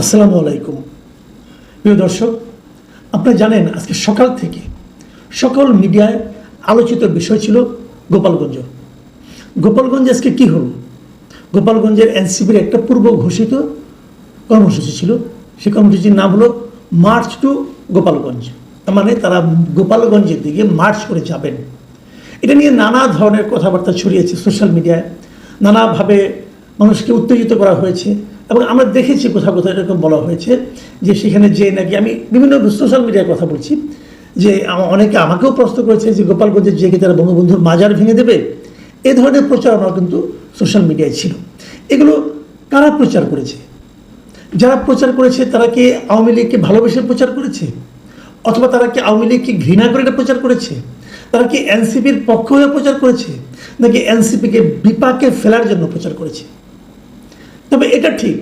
আসসালামু আলাইকুম। প্রিয় দর্শক, আপনারা জানেন আজকে সকাল থেকে সকল মিডিয়ায় আলোচিত বিষয় ছিল গোপালগঞ্জ। গোপালগঞ্জে আজকে কী হলো? গোপালগঞ্জের এনসিপির একটা পূর্ব ঘোষিত কর্মসূচি ছিল। সেই কর্মসূচির নাম হলো মার্চ টু গোপালগঞ্জ। তার মানে তারা গোপালগঞ্জের দিকে মার্চ করে যাবেন। এটা নিয়ে নানা ধরনের কথাবার্তা ছড়িয়েছে সোশ্যাল মিডিয়ায়। নানাভাবে মানুষকে উত্তেজিত করা হয়েছে। এবং আমরা দেখেছি কোথাও কোথাও এরকম বলা হয়েছে যে সেখানে যে নাকি আমি বিভিন্ন সোশ্যাল মিডিয়ায় কথা বলছি, যে অনেকে আমাকেও প্রশ্ন করেছে যে গোপালগঞ্জে যে কি তারা বঙ্গবন্ধুর মাজার ভেঙে দেবে? এ ধরনের প্রচারণা কিন্তু সোশ্যাল মিডিয়ায় ছিল। এগুলো কারা প্রচার করেছে? যারা প্রচার করেছে, তারা কি আওয়ামী লীগকে ভালোবেসে প্রচার করেছে? অথবা তারা কি আওয়ামী লীগকে ঘৃণা করে এটা প্রচার করেছে? তারা কি এনসিপির পক্ষ হয়ে প্রচার করেছে? নাকি এনসিপিকে বিপাকে ফেলার জন্য প্রচার করেছে? তবে এটা ঠিক।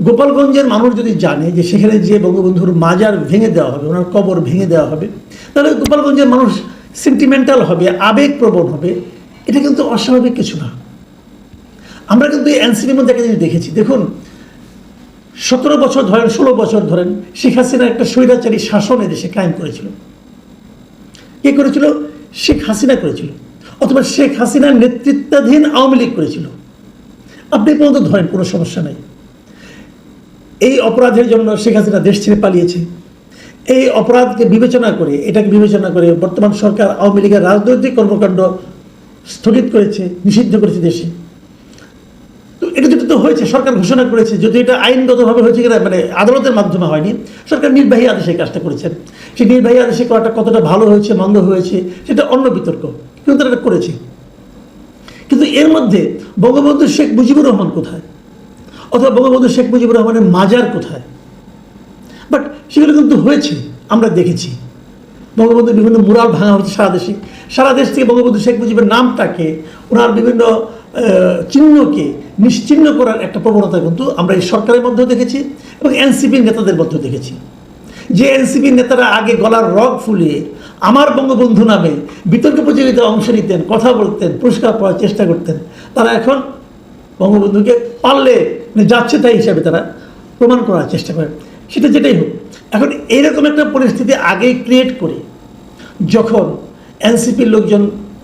গোপালগঞ্জের মানুষ যদি জানে যে সেখানে যে বঙ্গবন্ধুর মাজার ভেঙে দেওয়া হবে, ওনার কবর ভেঙে দেওয়া হবে, তাহলে গোপালগঞ্জের মানুষ সেন্টিমেন্টাল হবে, আবেগপ্রবণ হবে। এটা কিন্তু অস্বাভাবিক কিছু না। আমরা কিন্তু এনসিপির মধ্যে একটা জিনিস দেখেছি। দেখুন, সতেরো বছর ধরেন, ষোলো বছর ধরেন, শেখ হাসিনা একটা স্বৈরাচারী শাসন এদেশে কায়েম করেছিল। কে করেছিল? শেখ হাসিনা করেছিল। অথবা শেখ হাসিনার নেতৃত্বাধীন আওয়ামী লীগ করেছিল। আপনি পর্যন্ত ধরেন, কোনো সমস্যা নাই। এই অপরাধের জন্য শেখ হাসিনা দেশ ছেড়ে পালিয়েছে। এই অপরাধকে বিবেচনা করে, এটাকে বিবেচনা করে বর্তমান সরকার আওয়ামী লীগের রাজনৈতিক কর্মকাণ্ড স্থগিত করেছে, নিষিদ্ধ করেছে দেশে। তো এটা যেটা তো হয়েছে, সরকার ঘোষণা করেছে। যদি এটা আইনগতভাবে হয়েছে কিনা মানে আদালতের মাধ্যমে হয়নি, সরকার নির্বাহী আদেশে কাজটা করেছেন। সেই নির্বাহী আদেশে করাটা কতটা ভালো হয়েছে, মন্দ হয়েছে, সেটা অন্য বিতর্ক। কিন্তু তারা করেছে। কিন্তু এর মধ্যে বঙ্গবন্ধু শেখ মুজিবুর রহমান কোথায়? অথবা বঙ্গবন্ধু শেখ মুজিবুর রহমানের মাজার কোথায়? বাট সেগুলো কিন্তু হয়েছে, আমরা দেখেছি। বঙ্গবন্ধুর বিভিন্ন মুরাল ভাঙা হচ্ছে সারা দেশে। সারা দেশ থেকে বঙ্গবন্ধু শেখ মুজিবের নামটাকে, ওনার বিভিন্ন চিহ্নকে নিশ্চিহ্ন করার একটা প্রবণতা কিন্তু আমরা এই সরকারের মধ্যেও দেখেছি এবং এনসিপির নেতাদের মধ্যেও দেখেছি। যে এনসিপির নেতারা আগে গলার রগ ফুলিয়ে আমার বঙ্গবন্ধু নামে বিতর্ক প্রতিযোগিতায় অংশ নিতেন, কথা বলতেন, পুরস্কার পাওয়ার চেষ্টা করতেন। তারা এখন বঙ্গবন্ধুকে পারলে মানে যাচ্ছে তাই হিসাবে তারা প্রমাণ করার চেষ্টা করে। সেটা যেটাই হোক, এখন এইরকম একটা পরিস্থিতি আগেই ক্রিয়েট করে, যখন এনসিপির লোকজন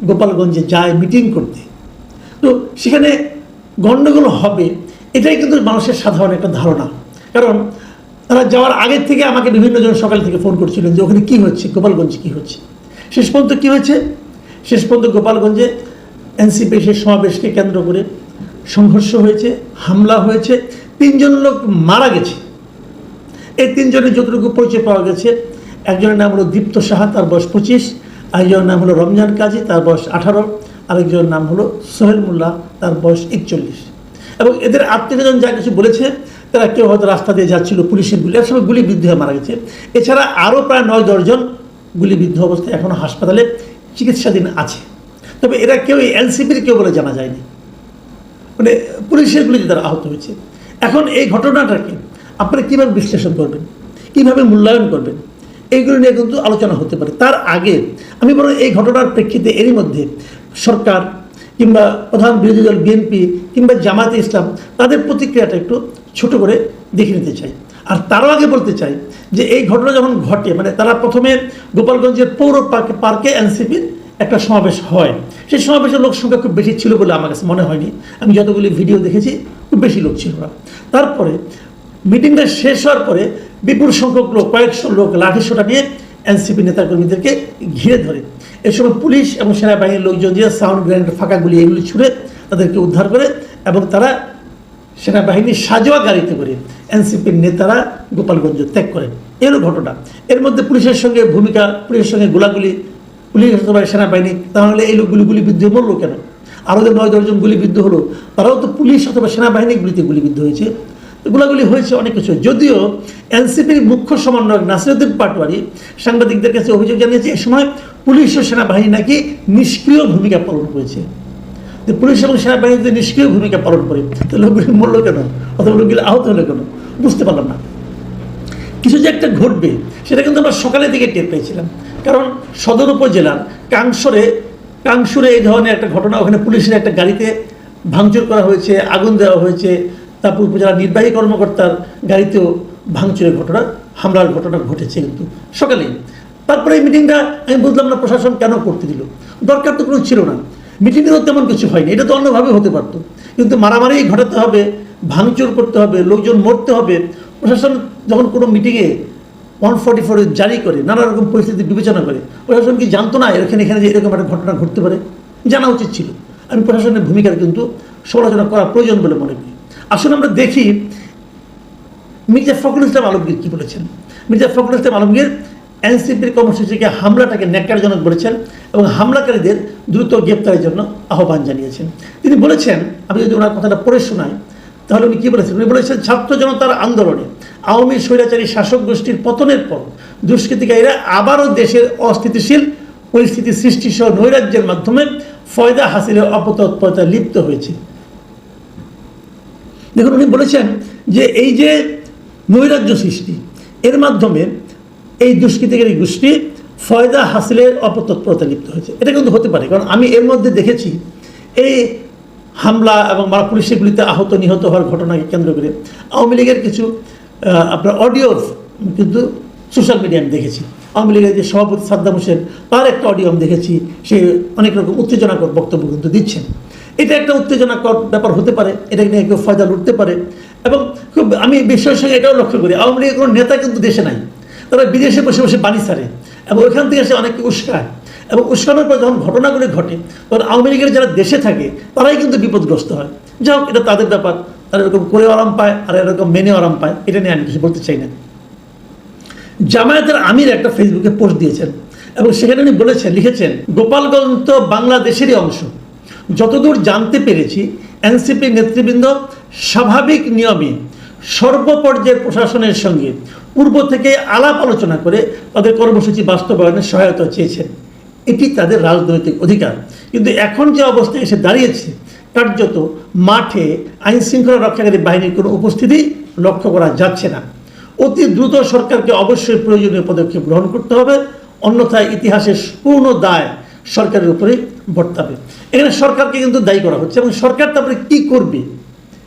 গোপালগঞ্জে যায় মিটিং করতে, তো সেখানে গণ্ডগোল হবে, এটাই কিন্তু মানুষের সাধারণ একটা ধারণা। কারণ তারা যাওয়ার আগের থেকে আমাকে বিভিন্ন জন সকাল থেকে ফোন করছিলেন যে, ওখানে কী হচ্ছে? গোপালগঞ্জে কী হচ্ছে? শেষ পর্যন্ত কী হয়েছে? শেষ পর্যন্ত গোপালগঞ্জে এনসিপি সেই সমাবেশকে কেন্দ্র করে সংঘর্ষ হয়েছে, হামলা হয়েছে, তিনজন লোক মারা গেছে। এই তিনজনের যতটুকু পরিচয় পাওয়া গেছে, একজনের নাম হলো দীপ্ত সাহা, তার বয়স পঁচিশ, আরেকজনের নাম হলো রমজান কাজী, তার বয়স আঠারো, আরেকজনের নাম হলো সোহেল মোল্লা, তার বয়স একচল্লিশ। এবং এদের আত্মীয়জন যা কিছু বলেছে তারা কেউ হয়তো রাস্তা দিয়ে যাচ্ছিল, পুলিশের গুলি, এক সময় গুলিবিদ্ধ হয়ে মারা গেছে। এছাড়া আরও প্রায় নয় দশজন গুলিবিদ্ধ অবস্থায় এখনও হাসপাতালে চিকিৎসাধীন আছে। তবে এরা কেউ এনসিপির কেউ বলে জানা যায়নি। মানে পুলিশের গুলিতে তারা আহত হয়েছে। এখন এই ঘটনাটাকে আপনারা কীভাবে বিশ্লেষণ করবেন? কীভাবে মূল্যায়ন করবেন? এইগুলো নিয়ে কিন্তু আলোচনা হতে পারে। তার আগে আমি বরং এই ঘটনার প্রেক্ষিতে এরই মধ্যে সরকার কিংবা প্রধান বিরোধী দল বিএনপি কিংবা জামাতে ইসলাম, তাদের প্রতিক্রিয়াটা একটু ছোট করে দেখে নিতে চাই। আর তারও আগে বলতে চাই যে এই ঘটনা যখন ঘটে মানে তারা প্রথমে গোপালগঞ্জের পৌর পার্কে পার্কে এনসিপির একটা সমাবেশ হয়। সেই সমাবেশের লোক সংখ্যা খুব বেশি ছিল বলে আমার কাছে মনে হয়নি। আমি যতগুলি ভিডিও দেখেছি, খুব বেশি লোক ছিল না। তারপরে মিটিংটা শেষ হওয়ার পরে বিপুল সংখ্যক লোক, কয়েকশো লোক লাঠিসোটা নিয়ে এনসিপি নেতাকর্মীদেরকে ঘিরে ধরে। এ সময় পুলিশ এবং সেনাবাহিনীর লোকজন দিয়ে সাউন্ড গ্রেনেড ফাঁকা গুলি এগুলি ছুড়ে তাদেরকে উদ্ধার করে এবং তারা সেনাবাহিনীর সাজোয়া গাড়িতে করে এনসিপির নেতারা গোপালগঞ্জ ত্যাগ করেন। এরও ঘটনা। এর মধ্যে পুলিশের সঙ্গে ভূমিকা, পুলিশের সঙ্গে গোলাগুলি, পুলিশ অথবা সেনাবাহিনী তাহলে এই লোকগুলি গুলিবিদ্ধ মরলো কেন? আরও যে নয় দশজন গুলিবিদ্ধ হলো, তারাও তো পুলিশ অথবা সেনাবাহিনীর গুলিতে গুলিবিদ্ধ হয়েছে। গোলাগুলি হয়েছে অনেক কিছু। যদিও এনসিপির মুখ্য সমন্বয়ক নাসিরুদ্দিন পাটোয়ারি সাংবাদিকদের কাছে অভিযোগ জানিয়েছে, এ সময় পুলিশ ও সেনাবাহিনী নাকি নিষ্ক্রিয় ভূমিকা পালন করেছে। যে পুলিশ এবং সেনাবাহিনী যদি নিষ্ক্রিয় ভূমিকা পালন করে, তাহলে লোকগুলি মরলো কেন? অথবা লোকগুলি আহত হলো কেন? বুঝতে পারলাম না। কিছু যে একটা ঘটবে, সেটা কিন্তু আমরা সকালের দিকে টের পেয়েছিলাম। কারণ সদর উপজেলার কাংসরে কাংসুরে এই ধরনের একটা ঘটনা, ওখানে পুলিশের একটা গাড়িতে ভাঙচুর করা হয়েছে, আগুন দেওয়া হয়েছে তারপর উপজেলা নির্বাহী কর্মকর্তার গাড়িতেও ভাঙচুরের ঘটনা, হামলার ঘটনা ঘটেছে কিন্তু। সকালেই তারপরে এই মিটিংটা আমি বুঝলাম না প্রশাসন কেন করতে দিল। দরকার তো কোনো ছিল না। মিটিংয়েরও তেমন কিছু হয়নি, এটা তো অন্যভাবে হতে পারতো। কিন্তু মারামারি ঘটাতে হবে, ভাঙচুর করতে হবে, লোকজন মরতে হবে। প্রশাসন যখন কোনো মিটিংয়ে ওয়ান ফর্টি ফোর জারি করে, নানা রকম পরিস্থিতি বিবেচনা করে, প্রশাসন কি জানতো না এখানে এখানে যে এরকম একটা ঘটনা ঘটতে পারে? জানা উচিত ছিল। আমি প্রশাসনের ভূমিকার কিন্তু সমালোচনা করা প্রয়োজন বলে মনে করি। আসলে আমরা দেখি মির্জা ফখরুল ইসলাম আলমগীর কী বলেছেন? মির্জা ফখরুল ইসলাম আলমগীর এনসিপির কর্মসূচিকে হামলাটাকে ন্যাক্কারজনক বলেছেন এবং হামলাকারীদের দ্রুত গ্রেপ্তারের জন্য আহ্বান জানিয়েছেন। তিনি বলেছেন, আমি যদি ওনার কথাটা পড়ে শোনাই, তাহলে উনি কী বলেছেন? উনি বলেছেন, ছাত্র জনতার আন্দোলনে আওয়ামী স্বৈরাচারী শাসক গোষ্ঠীর পতনের পর দুষ্কৃতিকারীরা আবারও দেশের অস্থিতিশীল পরিস্থিতি সৃষ্টি সহ নৈরাজ্যের মাধ্যমে ফয়দা হাসিলের অপতৎপরতায় লিপ্ত হয়েছে। দেখুন, উনি বলেছেন যে এই যে নৈরাজ্য সৃষ্টি, এর মাধ্যমে এই দুষ্কৃতিকারী গোষ্ঠী ফয়দা হাসিলের অপতৎপরতা লিপ্ত হয়েছে। এটা কিন্তু হতে পারে, কারণ আমি এর মধ্যে দেখেছি এই হামলা এবং মারা পুলিশের গুলিতে আহত, নিহত হওয়ার ঘটনাকে কেন্দ্র করে। আওয়ামী লীগের কিছু আপনার অডিও কিন্তু সোশ্যাল মিডিয়ায় আমি দেখেছি। আওয়ামী লীগের যে সভাপতি সাদ্দাম হোসেন, তার একটা অডিও আমি দেখেছি, সে অনেক রকম উত্তেজনাকর বক্তব্য কিন্তু দিচ্ছেন। এটা একটা উত্তেজনাকর ব্যাপার হতে পারে, এটা নিয়ে কেউ ফয়দা লুটতে পারে। এবং খুব আমি বিষয়ের সঙ্গে এটাও লক্ষ্য করি, আওয়ামী লীগের কোনো নেতা কিন্তু দেশে নাই। তারা বিদেশে বসে বসে বাণী ছাড়ে এবং ওইখান থেকে এসে অনেকে উস্কায়। এবং উস্কানোর পর যখন ঘটনাগুলি ঘটে, তখন আওয়ামী লীগের যারা দেশে থাকে, তারাই কিন্তু বিপদগ্রস্ত হয়। যাই হোক, এটা তাদের ব্যাপার, তারা এরকম করে আরাম পায়, আর এরকম মেনে আরাম পায়, এটা নিয়ে আমি কিছু বলতে চাই না। জামায়াতের আমির একটা ফেসবুকে পোস্ট দিয়েছেন এবং সেখানে উনি বলেছেন, লিখেছেন, গোপালগঞ্জ তো বাংলাদেশেরই অংশ। যতদূর জানতে পেরেছি, এনসিপি নেতৃবৃন্দ স্বাভাবিক নিয়মে সর্বপর্যায়ের প্রশাসনের সঙ্গে পূর্ব থেকে আলাপ আলোচনা করে তাদের কর্মসূচি বাস্তবায়নে সহায়তা চেয়েছেন। এটি তাদের রাজনৈতিক অধিকার। কিন্তু এখন যে অবস্থায় এসে দাঁড়িয়েছে কার্যত মাঠে আইন শৃঙ্খলা রক্ষাকারী বাহিনীর কোনো উপস্থিতি লক্ষ্য করা যাচ্ছে না। অতি দ্রুত সরকারকে অবশ্যই প্রয়োজনীয় পদক্ষেপ গ্রহণ করতে হবে, অন্যথায় ইতিহাসের পূর্ণ দায় সরকারের উপরে বর্তাবে। এখানে সরকারকে কিন্তু দায়ী করা হচ্ছে এবং সরকার তারপরে কী করবে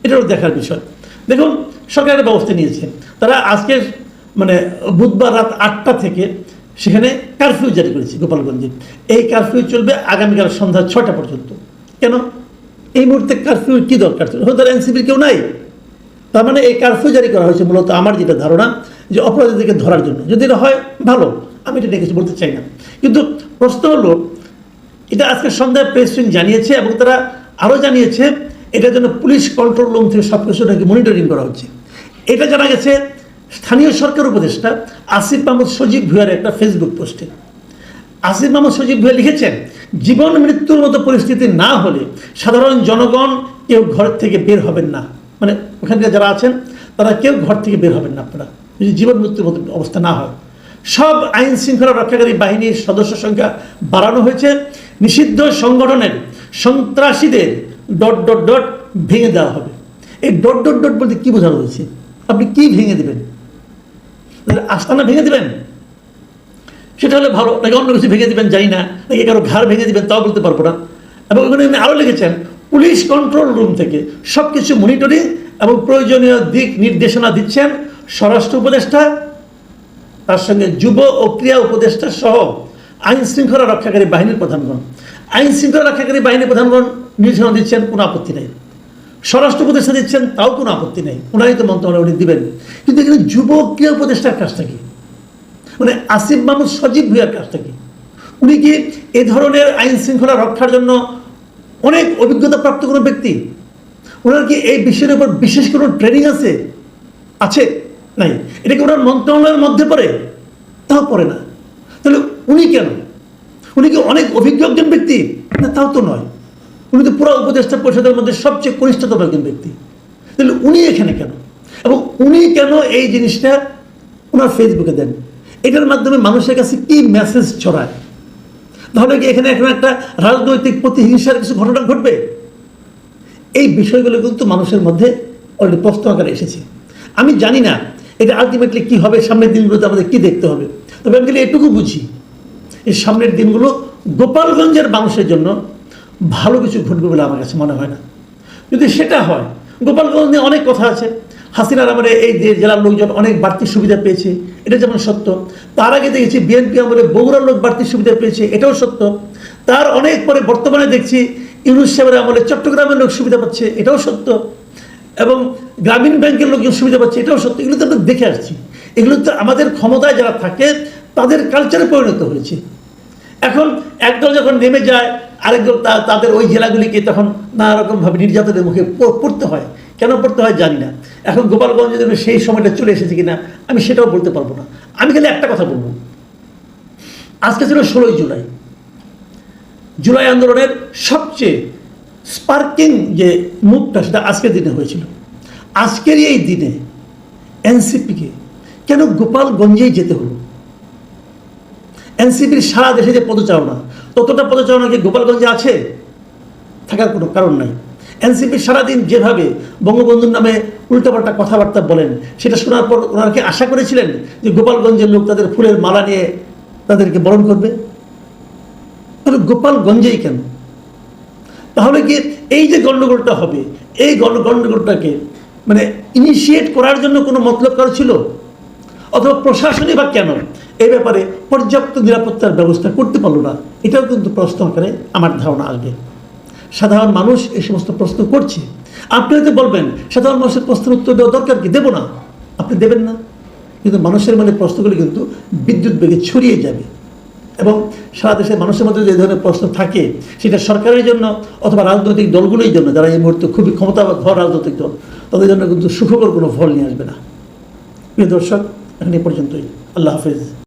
এটাও দেখার বিষয়। দেখুন সরকারের ব্যবস্থা নিয়েছে। তারা আজকে মানে বুধবার রাত আটটা থেকে সেখানে কারফিউ জারি করেছে গোপালগঞ্জে। এই কারফিউ চলবে আগামীকাল সন্ধ্যা ছটা পর্যন্ত। কেন? এই মুহূর্তে কারফিউর কী দরকার ছিল? হয়তো এনসিপির কেউ নাই। তার মানে এই কারফিউ জারি করা হয়েছে মূলত আমার যেটা ধারণা, যে অপরাধীদেরকে ধরার জন্য। যদি এটা হয়, ভালো। আমি এটা নিয়ে কিছু বলতে চাই না। কিন্তু প্রশ্ন হলো এটা আজকে সন্ধ্যায় প্রেস উইং জানিয়েছে এবং তারা আরও জানিয়েছে, এটার জন্য পুলিশ কন্ট্রোল রুম থেকে সব কিছু নাকি মনিটরিং করা হচ্ছে। এটা জানা গেছে স্থানীয় সরকার উপদেষ্টা আসিফ মাহমুদ সজীব ভুয়ার একটা ফেসবুক পোস্টে আসিফ মাহমুদ সজীব ভুয়া লিখেছেন, জীবন, মৃত্যুর মতো পরিস্থিতি না হলে সাধারণ জনগণ কেউ ঘর থেকে বের হবেন না। মানে ওখানকার যারা আছেন, তারা কেউ ঘর থেকে বের হবেন না আপনারা। যদি জীবন, মৃত্যুর মতো অবস্থা না হয়। সব আইন শৃঙ্খলা রক্ষাকারী বাহিনীর সদস্য সংখ্যা বাড়ানো হয়েছে। নিষিদ্ধ সংগঠনের সন্ত্রাসীদের ডট ডট ডট ভেঙে দেওয়া হবে। এই ডট ডট ডট বলতে কী বোঝানো হয়েছে? আপনি কি ভেঙে দেবেন? আস্তানা ভেঙে দেবেন? সেটা হলে ভালো, নাকি অন্য কিছু ভেঙে দিবেন? জানি না। নাকি কারও ঘাড় ভেঙে দেবেন? তাও বলতে পারব না। এবং ওখানে উনি আরও লিখেছেন, পুলিশ কন্ট্রোল রুম থেকে সব কিছু মনিটরিং এবং প্রয়োজনীয় দিক নির্দেশনা দিচ্ছেন স্বরাষ্ট্র উপদেষ্টা, তার সঙ্গে যুব ও ক্রিয়া উপদেষ্টা সহ আইন শৃঙ্খলা রক্ষাকারী বাহিনীর প্রধানগণ। আইন শৃঙ্খলা রক্ষাকারী বাহিনীর প্রধানগণ নির্দেশনা দিচ্ছেন কোনো আপত্তি নেই। স্বরাষ্ট্র উপদেষ্টা দিচ্ছেন তাও কোনো আপত্তি নেই। ওনারই তো মন্ত্রণালয় উনি দিবেন। কিন্তু এখানে যুব ক্রিয়া উপদেষ্টার কাজটা কি? মানে আসিফ মাহমুদ সজীব ভূয়ার কাজটা কি? উনি কি এ ধরনের আইন শৃঙ্খলা রক্ষার জন্য অনেক অভিজ্ঞতা প্রাপ্ত কোনো ব্যক্তি? ওনার কি এই বিষয়ের উপর বিশেষ কোনো ট্রেনিং আছে? আছে? নাই। এটা কি ওনার মন্ত্রণালয়ের মধ্যে পড়ে? তাও পড়ে না। তাহলে উনি কেন? উনি কি অনেক অভিজ্ঞ একজন ব্যক্তি? না, তাও তো নয়। উনি তো পুরো উপদেষ্টা পরিষদের মধ্যে সবচেয়ে কনিষ্ঠতম একজন ব্যক্তি। তাহলে উনি এখানে কেন? এবং উনি কেন এই জিনিসটা ওনার ফেসবুকে দেন? এটার মাধ্যমে মানুষের কাছে কি মেসেজ ছড়ায়? তাহলে কি এখানে এখন একটা রাজনৈতিক প্রতিহিংসার কিছু ঘটনা ঘটবে? এই বিষয়গুলো কিন্তু মানুষের মধ্যে অলরেডি প্রশ্ন আকারে এসেছে। আমি জানি না এটা আলটিমেটলি কী হবে, সামনের দিনগুলোতে আমাদের কী দেখতে হবে। তবে আমি এটুকু বুঝি এই সামনের দিনগুলো গোপালগঞ্জের মানুষের জন্য ভালো কিছু ঘটবে বলে আমার কাছে মনে হয় না। যদি সেটা হয়, গোপালগঞ্জ নিয়ে অনেক কথা আছে। হাসিনার আমলে এই যে জেলার লোকজন অনেক বাড়তি সুবিধা পেয়েছে, এটা যেমন সত্য। তার আগে দেখেছি বিএনপি আমলে বগুড়ার লোক বাড়তি সুবিধা পেয়েছে, এটাও সত্য। তার অনেক পরে বর্তমানে দেখছি ইউনুস সাহেবের আমলে চট্টগ্রামের লোক সুবিধা পাচ্ছে, এটাও সত্য। এবং গ্রামীণ ব্যাংকের লোকজন সুবিধা পাচ্ছে, এটাও সত্য। এগুলো তো আমরা দেখে আসছি। এগুলো তো আমাদের ক্ষমতায় যারা থাকে, তাদের কালচারে পরিণত হয়েছে। এখন একদল যখন নেমে যায়, আরেকদল তাদের ওই জেলাগুলিকে তখন নানা রকমভাবে নির্যাতনের মুখে পড়তে হয়। কেন পড়তে হয় জানি না। এখন গোপালগঞ্জে যেন সেই সময়টা চলে এসেছে কিনা, আমি সেটাও বলতে পারব না। আমি খালি একটা কথা বলব। আজকে ছিল ষোলোই জুলাই। জুলাই আন্দোলনের সবচেয়ে স্পার্কিং যে মুখটা, সেটা আজকের দিনে হয়েছিল। আজকের এই দিনে এনসিপিকে কেন গোপালগঞ্জেই যেতে হলো? এনসিপির সারা দেশে যে পদচারণা, ততটা পদচারণা কি গোপালগঞ্জে আছে? থাকার কোনো কারণ নাই। এনসিপি সারাদিন যেভাবে বঙ্গবন্ধুর নামে উল্টাপাল্টা কথাবার্তা বলেন, সেটা শোনার পর ওনারা কি আশা করেছিলেন যে গোপালগঞ্জের লোক তাদের ফুলের মালা নিয়ে তাদেরকে বরণ করবে? তাহলে গোপালগঞ্জেই কেন? তাহলে কি এই যে গণ্ডগোলটা হবে, এই গণ্ড গণ্ডগোলটাকে মানে ইনিশিয়েট করার জন্য কোনো মতলব কারও ছিল? অথবা প্রশাসনই বা কেন? এই ব্যাপারে পর্যাপ্ত নিরাপত্তার ব্যবস্থা করতে পারল না। এটাও কিন্তু প্রশ্ন আকারে আমার ধারণা আসবে। সাধারণ মানুষ এই সমস্ত প্রশ্ন করছে। আপনি হয়তো বলবেন, সাধারণ মানুষের প্রশ্নের উত্তর দেওয়া দরকার কি? দেবো না। আপনি দেবেন না। কিন্তু মানুষের মনে প্রশ্নগুলি কিন্তু বিদ্যুৎ বেগে ছড়িয়ে যাবে। এবং সারা দেশের মানুষের মধ্যে যে ধরনের প্রশ্ন থাকে, সেটা সরকারের জন্য অথবা রাজনৈতিক দলগুলোর জন্য, যারা এই মুহূর্তে খুবই ক্ষমতা ঘর রাজনৈতিক দল, তাদের জন্য কিন্তু সুখকর কোনো ফল নিয়ে আসবে না। প্রিয় দর্শক, এখন এ পর্যন্তই। আল্লাহ হাফেজ।